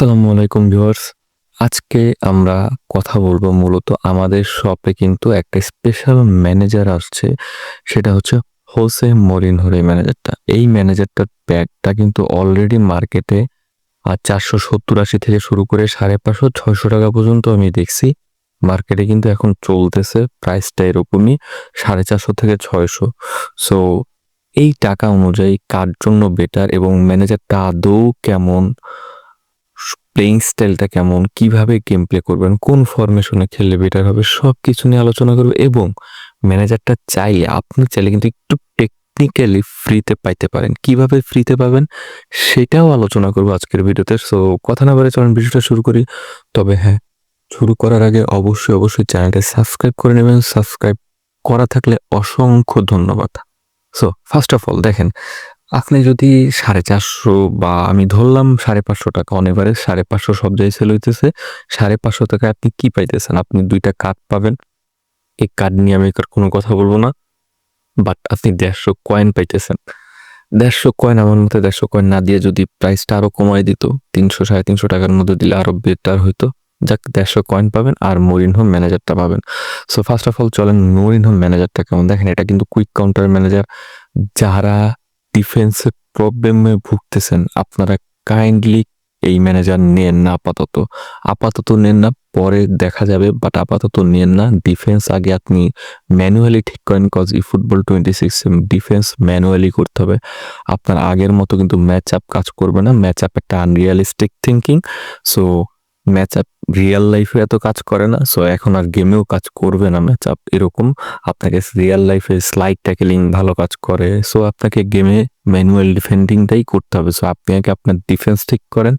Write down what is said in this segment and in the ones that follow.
আসসালামু আলাইকুম ভিউয়ার্স। আজকে আমরা কথা বলব মূলত আমাদের শপে কিন্তু একটা স্পেশাল ম্যানেজার আসছে। সেটা হচ্ছে হোসে মরিনহোর এই ম্যানেজারটা। এই ম্যানেজারটার ব্যাগটা কিন্তু অলরেডি মার্কেটে আর চারশো সত্তর আশি থেকে শুরু করে সাড়ে পাঁচশো, ছয়শো টাকা পর্যন্ত আমি দেখছি। মার্কেটে কিন্তু এখন চলতেছে প্রাইসটা এরকমই, সাড়ে চারশো থেকে ছয়শো। সো এই টাকা অনুযায়ী কার জন্য বেটার এবং ম্যানেজারটা আদৌ কেমন? প্লেইং স্টাইলটা কেমন, কীভাবে গেম প্লে করবেন, কোন ফরমেশনে খেললে বেটার হবে সব কিছু নিয়ে আলোচনা করব এবং ম্যানেজারটা চাইলে, আপনি চাইলে কিন্তু একটু টেকনিক্যালি ফ্রিতে পাইতে পারেন। কীভাবে ফ্রিতে পাবেন, সেটাও আলোচনা করব আজকের ভিডিওতে। সো কথা না বলে চলেন ভিডিওটা শুরু করি। তবে হ্যাঁ শুরু করার আগে অবশ্যই অবশ্যই চ্যানেলটা সাবস্ক্রাইব করে নেবেন। সাবস্ক্রাইব করা থাকলে অসংখ্য ধন্যবাদ। সো ফার্স্ট অফ অল দেখেন আপনি যদি সাড়ে চারশো বা আমি ধরলাম সাড়ে পাঁচশো টাকা অনেবারে সাড়ে পাঁচশো সব জায়গায় সেল হইতেছে, সাড়ে পাঁচশো টাকা আপনি কি পাইতেছেন? আপনি দুইটা কার্ড পাবেন। এই কার্ড নিয়ে আমি কোনো কথা বলব না বাট আপনি দেড়শো কয়েন পাইতেছেন। দেড়শো কয়েন আমার মতে দেড়শো কয়েন না দিয়ে যদি প্রাইসটা আরও কমাই দিত, তিনশো, সাড়ে তিনশো টাকার মধ্যে দিলে আরও বেটার হইতো। যাক, দেড়শো কয়েন পাবেন আর মরিন হোম ম্যানেজারটা পাবেন। সো ফার্স্ট অফ অল চলেন মরিন হোম ম্যানেজারটা কেমন? দেখেন, এটা কিন্তু কুইক কাউন্টার ম্যানেজার যারা ডিফেন্সের প্রবলেমে ভুগতেছেন, আপনারা কাইন্ডলি এই ম্যানেজার নেন না আপাতত। আপাতত নেন না, পরে দেখা যাবে বাট আপাতত নেন না। ডিফেন্স আগে আপনি ম্যানুয়ালি ঠিক করেন cause e football twenty six defence manually করতে হবে। আপনার আগের মতো কিন্তু ম্যাচ আপ কাজ করবে না। ম্যাচ আপ একটা unrealistic thinking so match up real লাইফে এত কাজ করে না সো এখন আর গেমেও কাজ করবে না ম্যাচ আপ এরকম। আপনাকে রিয়েল লাইফে স্লাইড ট্যাকেলিং ভালো কাজ করে সো আপনাকে গেমে ম্যানুয়াল ডিফেন্ডিংটাই করতে হবে। সো আপনি আগে আপনার ডিফেন্স ঠিক করেন।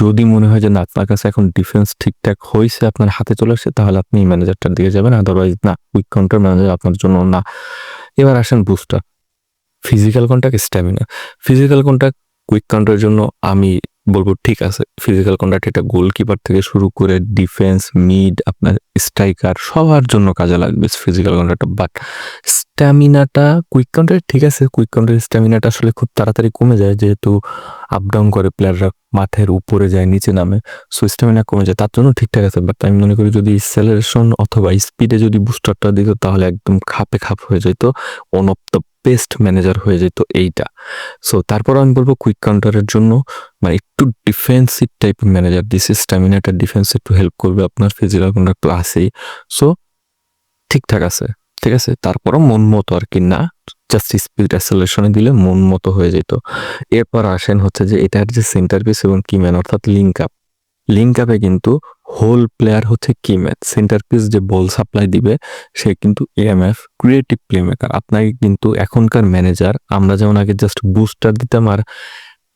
যদি মনে হয় যে না, আপনার কাছে এখন ডিফেন্স ঠিকঠাক হয়েছে আপনার হাতে চলে আসছে, তাহলে আপনি ম্যানেজারটার দিকে যাবেন। আদারওয়াইজ না উইক কাউন্টার ম্যানেজার আপনার জন্য না। এবার আসেন booster physical contact stamina physical contact quick কাউন্টারের জন্য আমি বলব, ঠিক আছে ফিজিক্যাল কন্ডাক্ট এটা গোলকিপার থেকে শুরু করে ডিফেন্স মিড আপনার স্ট্রাইকার সবার জন্য কাজে লাগবে ফিজিক্যাল কন্ডাক্টটা বাট স্ট্যামিনাটা কুইক কাউন্টার ঠিক আছে কুইক কাউন্টারের স্ট্যামিনাটা আসলে খুব তাড়াতাড়ি কমে যায়, যেহেতু আপ ডাউন করে প্লেয়াররা মাঠের উপরে যায়, নিচে নামে সো স্ট্যামিনা কমে যায়, তার জন্য ঠিকঠাক আছে। বাট আমি মনে করি যদি সেলারেশন অথবা স্পিডে যদি বুস্টারটা দিত, তাহলে একদম খাপে খাপ হয়ে যেত one of the best manager হয়ে যেত এইটা। সো তারপর আমি বলব কুইক কাউন্টারের জন্য মানে একটু ডিফেন্সিভ টাইপের ম্যানেজার দিছে স্ট্যামিনাটা ডিফেন্স একটু হেল্প করবে আপনার ফিজিক্যাল কন্ট্রাক্ট তো আছেই সো ঠিকঠাক আছে, ঠিক আছে? তারপরও মন মতো আর কি, না? জাস্ট স্পিড অ্যাসেলেশনে দিলে মন মতো হয়ে যেত এরপর আসেন হচ্ছে যে এটার যে সেন্টার পিস এবং কিম্যান অর্থাৎ লিঙ্ক আপ লিঙ্ক আপে কিন্তু হোল প্লেয়ার হচ্ছে কিম্যান সেন্টার পিস যে বল সাপ্লাই দিবে, সে কিন্তু এএমএফ ক্রিয়েটিভ প্লে মেকার আপনাকে কিন্তু এখনকার ম্যানেজার আমরা যেমন আগে জাস্ট বুস্টার দিতাম আর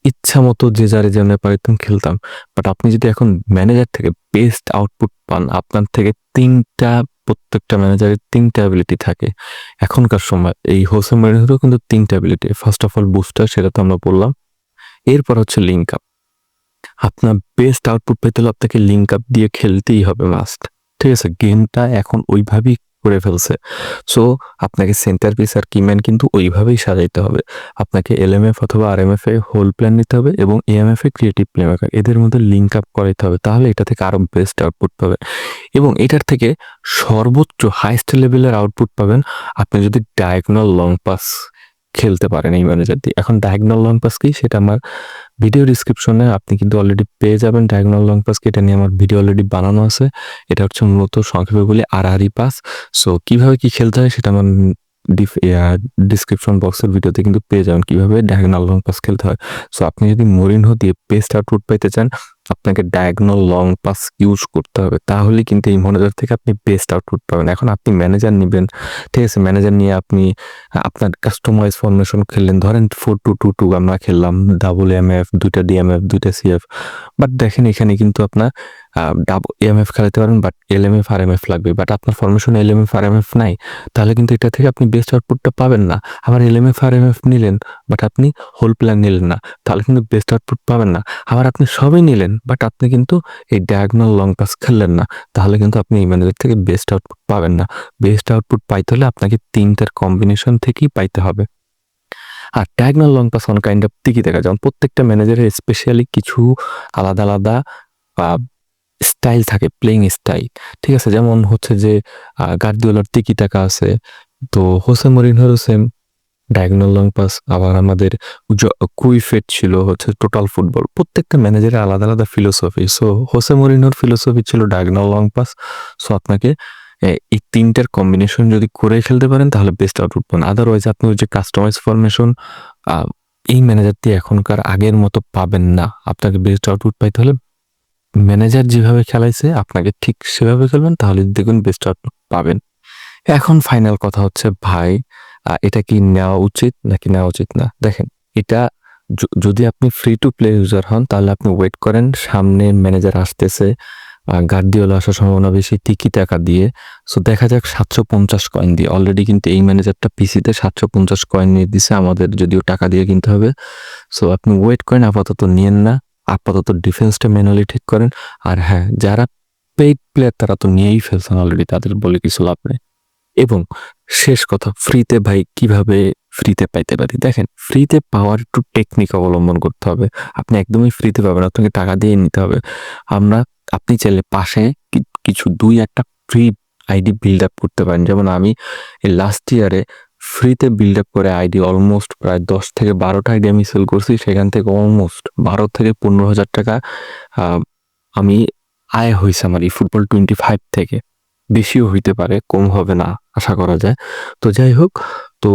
ইচ্ছা মতো যে যারে যেমন পারিতাম খেলতাম। বাট আপনি যদি এখন ম্যানেজার থেকে বেস্ট আউটপুট পান, আপনার থেকে তিনটা, প্রত্যেকটা ম্যানেজারের তিনটা অ্যাবিলিটি থাকে। এখনকার সময় এই হোসে ম্যানেজারও কিন্তু তিনটা ability first of all booster সেটা তো আমরা বললাম। এরপর হচ্ছে লিঙ্ক আপ আপনার বেস্ট আউটপুট পেতে হলে আপনাকে লিঙ্ক আপ দিয়ে খেলতেই হবে মাস্ট ঠিক আছে? গেমটা এখন ওইভাবেই করে ফেলছে। সো আপনাকে সেন্টার পিস আর কিম্যান কিন্তু ওইভাবেই সাজাইতে হবে। আপনাকে এলএমএফ অথবা R MF a whole plan নিতে হবে এবং এএমএফ এ ক্রিয়েটিভ প্লে মেকার এদের মধ্যে লিঙ্ক আপ করাইতে হবে, তাহলে এটা থেকে আরও বেস্ট আউটপুট পাবেন। এবং এটার থেকে সর্বোচ্চ হাইস্ট লেভেলের আউটপুট পাবেন আপনি যদি ডায়াগনাল লং পাস খেলতে পারেন এই ম্যানেজার দিয়ে। এখন ডায়াগনাল লং পাস কি? সেটা আমার ভিডিও ডিসক্রিপশনে আপনি কিন্তু অলরেডি পেয়ে যাবেন ডায়াগনাল লং পাস এটা নিয়ে আমার ভিডিও অলরেডি বানানো আছে। এটা হচ্ছে মূলত সংক্ষেপে বলি আর আরি পাস সো কীভাবে কি খেলতে হয় সেটা আমার ডিসক্রিপশন বক্সের ভিডিওতে কিন্তু পেয়ে যাবেন কীভাবে ডায়াগনাল লং পাস খেলতে হয়। সো আপনি যদি মরিন দিয়ে পেস্ট আউটপুট পাইতে চান আপনাকে ডায়াগনাল লং পাস ইউজ করতে হবে তাহলে কিন্তু এই ম্যানেজার থেকে আপনি বেস্ট আউটপুট পাবেন। এখন আপনি ম্যানেজার নেবেন, ঠিক আছে? ম্যানেজার নিয়ে আপনি, আপনার কাস্টমাইজ ফরমেশন খেললেন, ধরেন ফোর টু টু টু আমরা খেললাম ডাবল এম এফ দুইটা ডিএমএফ দুইটা সিএফ বাট দেখেন এখানে কিন্তু আপনার এমএফ খেলাতে পারেন but L M F R M F লাগবে। বাট আপনার ফরমেশন এল এম এফ আর এম এফ নাই, তাহলে কিন্তু এটা থেকে আপনি বেস্ট আউটপুটটা পাবেন না। আবার এল এম এফ আর এম এফ নিলেন বাট আপনি হোল প্ল্যান নিলেন না, তাহলে কিন্তু বেস্ট আউটপুট পাবেন না। আবার আপনি সবই নিলেন বাট আপনি কিন্তু এই ডায়াগনাল লং পাস খেললেন না, তাহলে কিন্তু আপনি এই ম্যানেজার থেকে বেস্ট আউটপুট পাবেন না। বেস্ট আউটপুট পাইতে হলে আপনাকে তিনটার কম্বিনেশন থেকেই পাইতে হবে। আর diagonal long pass on kind of tiki দেখা যেমন প্রত্যেকটা ম্যানেজারের স্পেশালি কিছু আলাদা আলাদা স্টাইল থাকে প্লেইং স্টাইল ঠিক আছে? যেমন হচ্ছে যে গার্দিওলার টিকি টাকা আছে, তো হোসে মরিনহরও সেম ডায়াগনাল লং পাস আবার আমাদের কুইফেট ছিল হচ্ছে টোটাল ফুটবল প্রত্যেকটা ম্যানেজারের আলাদা আলাদা ফিলোসফি সো হোসে মরিনোর ফিলোসফি ছিল ডায়াগনাল লং পাস সো আপনাকে এই তিনটার কম্বিনেশন যদি করে খেলতে পারেন, তাহলে বেস্ট আউটপুট পান আদারওয়াইজ আপনি ওই যে কাস্টমাইজ ফরমেশন এই ম্যানেজারটি এখনকার আগের মতো পাবেন না। আপনাকে বেস্ট আউটপুট পাইতে হলে ম্যানেজার যেভাবে খেলাইছে, আপনাকে ঠিক সেভাবে খেলবেন, তাহলে দেখুন বেস্ট আউটপুট পাবেন। এখন ফাইনাল কথা হচ্ছে, ভাই এটা কি নেওয়া উচিত নাকি নেওয়া উচিত না? দেখেন, এটা যদি আপনি ফ্রি টু প্লে ইউজার হন, তাহলে আপনি ওয়েট করেন, সামনে ম্যানেজার আসতেছে গার্দিওলা আসার সম্ভাবনা বেশি টিকি টাকা দিয়ে। সো দেখা যাক সাতশো পঞ্চাশ কয়েন দিয়ে। অলরেডি কিন্তু এই ম্যানেজারটা পিসিতে সাতশো পঞ্চাশ কয়েন নিয়ে দিছে, আমাদের যদিও টাকা দিয়ে কিনতে হবে। সো আপনি ওয়েট করেন, আপাতত নিয়েন না। আপাতত ডিফেন্সটা ম্যানুয়ালি ঠিক করেন। আর হ্যাঁ যারা পেইড প্লেয়ার তারা তো নিয়েই ফেলছেন অলরেডি তাদের বলে কিছু লাভ নেই। এবং শেষ কথা ফ্রিতে ভাই কীভাবে ফ্রিতে পাইতে পারি? দেখেন ফ্রিতে পাওয়ার একটু টেকনিক অবলম্বন করতে হবে। আপনি একদমই ফ্রিতে পাবেন আপনাকে টাকা দিয়ে নিতে হবে। আমরা, আপনি চাইলে পাশে কিছু দুই একটা ফ্রি আইডি বিল্ড আপ করতে পারেন। যেমন আমি লাস্ট ইয়ারে ফ্রিতে বিল্ড আপ করে আইডি অলমোস্ট প্রায় দশ থেকে বারোটা আইডি আমি সেল করছি, সেখান থেকে অলমোস্ট বারো থেকে পনেরো হাজার টাকা আমি আয় হয়েছে আমার এই ফুটবল টোয়েন্টি ফাইভ থেকে। বেশিও হইতে পারে, কম হবে না, আশা করা যায়। তো যাই হোক, তো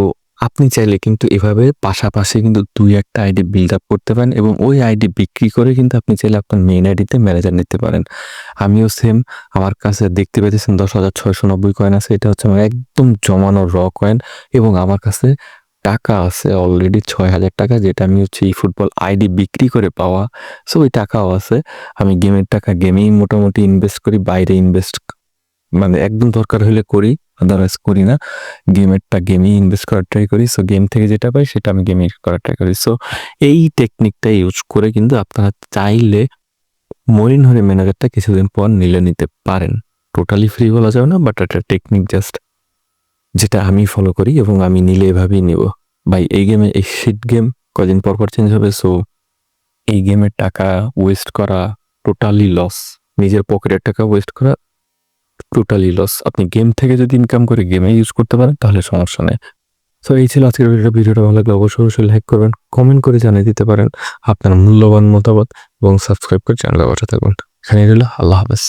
আপনি চাইলে কিন্তু এভাবে পাশাপাশি কিন্তু দুই একটা আইডি বিল্ড আপ করতে পারেন এবং ওই আইডি বিক্রি করে কিন্তু আপনি চাইলে আপনার মেইন আইডিতে ম্যানেজার নিতে পারেন। আমিও সেম আমার কাছে দেখতে পেতেছেন দশ হাজার ছয়শো নব্বই কয়েন আছে, এটা হচ্ছে আমার একদম জমানো র কয়েন এবং আমার কাছে টাকা আছে অলরেডি ছয় হাজার টাকা, যেটা আমি হচ্ছে এই ফুটবল আইডি বিক্রি করে পাওয়া সো ওই টাকাও আছে। আমি গেমের টাকা গেমেই মোটামুটি ইনভেস্ট করি, বাইরে ইনভেস্ট মানে একদম দরকার হলে করি। আদারওয়াইজ করি না। গেমেরটা গেমেই ইনভেস্ট করার ট্রাই করি। সো গেম থেকে যেটা পাই সেটা আমি গেমে করার ট্রাই করি। সো এই টেকনিকটা ইউজ করে কিন্তু আপনারা চাইলে মরিন হরে ম্যানেজারটা কিছুদিন পর নিলে নিতে পারেন। টোটালি ফ্রি বলা যাবে না বাট একটা টেকনিক জাস্ট যেটা আমি ফলো করি এবং আমি নিলে এভাবেই নিব। ভাই এই গেমে এই শিট গেম কদিন পর পর চেঞ্জ হবে। সো এই গেমের টাকা ওয়েস্ট করা টোটালি লস নিজের পকেটের টাকা ওয়েস্ট করা টোটালি লস আপনি গেম থেকে যদি ইনকাম করে গেমে ইউজ করতে পারেন, তাহলে সমস্যা নেই। সো এই ছিল আজকের ভিডিওটা ভিডিওটা ভালো লাগলে অবশ্যই অবশ্যই লাইক করবেন কমেন্ট করে জানিয়ে দিতে পারেন আপনার মূল্যবান মতামত এবং সাবস্ক্রাইব করে চ্যানেলে বসে থাকবেন এখানে রইল, আল্লাহ হাফেজ।